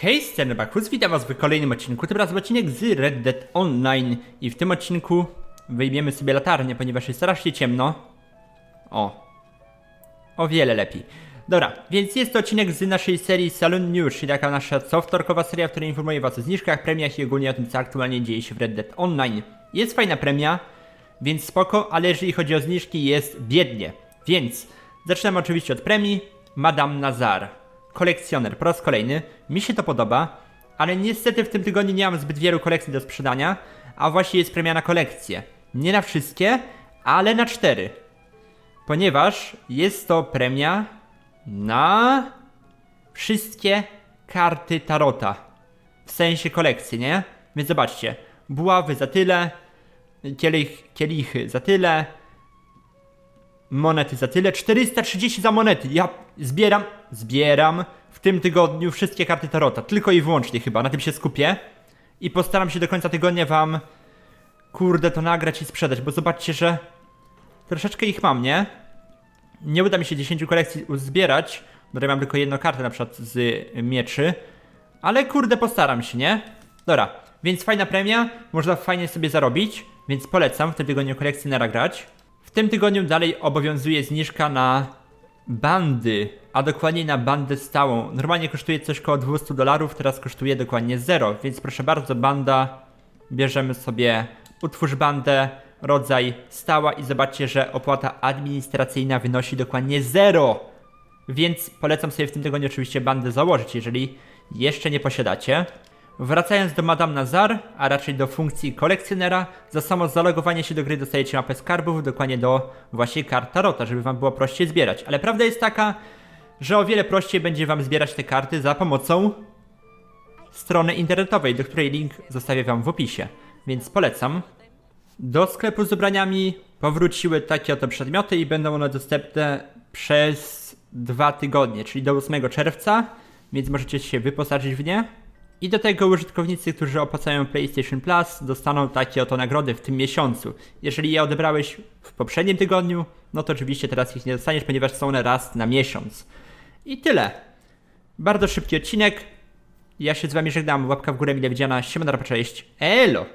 Hej, Sternebakus, witam was w kolejnym odcinku, tym razem odcinek z Red Dead Online i w tym odcinku wyjmiemy sobie latarnię, ponieważ jest strasznie ciemno. O, o wiele lepiej. Dobra, więc jest to odcinek z naszej serii Saloon News, czyli taka nasza software'kowa seria, w której informuję was o zniżkach, premiach i ogólnie o tym, co aktualnie dzieje się w Red Dead Online. Jest fajna premia, więc spoko, ale jeżeli chodzi o zniżki, jest biednie. Więc zaczynamy oczywiście od premii. Madame Nazar, kolekcjoner, po raz kolejny. Mi się to podoba, ale niestety w tym tygodniu nie mam zbyt wielu kolekcji do sprzedania, a właśnie jest premia na kolekcje. Nie na wszystkie, ale na cztery. Ponieważ jest to premia na wszystkie karty Tarota. W sensie kolekcji, nie? Więc zobaczcie. Buławy za tyle, kielich, kielichy za tyle, monety za tyle, 430 za monety. Ja zbieram, zbieram w tym tygodniu wszystkie karty Tarota, tylko i wyłącznie chyba, na tym się skupię i postaram się do końca tygodnia wam kurde to nagrać i sprzedać, bo zobaczcie, że troszeczkę ich mam, nie? Nie uda mi się 10 kolekcji uzbierać, ja mam tylko jedną kartę na przykład z mieczy, ale kurde postaram się, nie? Dobra, więc fajna premia, można fajnie sobie zarobić, więc polecam w tym tygodniu kolekcjonera grać. Tym tygodniu dalej obowiązuje zniżka na bandy, a dokładniej na bandę stałą. Normalnie kosztuje coś około 200 dolarów, teraz kosztuje dokładnie 0, więc proszę bardzo, banda, bierzemy sobie utwórz bandę, rodzaj stała i zobaczcie, że opłata administracyjna wynosi dokładnie 0. Więc polecam sobie w tym tygodniu oczywiście bandę założyć, jeżeli jeszcze nie posiadacie. Wracając do Madame Nazar, a raczej do funkcji kolekcjonera, za samo zalogowanie się do gry dostajecie mapę skarbów, dokładnie do właśnie kart Tarota, żeby wam było prościej zbierać. Ale prawda jest taka, że o wiele prościej będzie wam zbierać te karty za pomocą strony internetowej, do której link zostawię wam w opisie. Więc polecam. Do sklepu z ubraniami powróciły takie oto przedmioty i będą one dostępne przez dwa tygodnie, czyli do 8 czerwca, więc możecie się wyposażyć w nie. I do tego użytkownicy, którzy opłacają PlayStation Plus, dostaną takie oto nagrody w tym miesiącu. Jeżeli je odebrałeś w poprzednim tygodniu, no to oczywiście teraz ich nie dostaniesz, ponieważ są one raz na miesiąc. I tyle. Bardzo szybki odcinek. Ja się z wami żegnam. Łapka w górę, mile widziana. Siemano, cześć. Elo!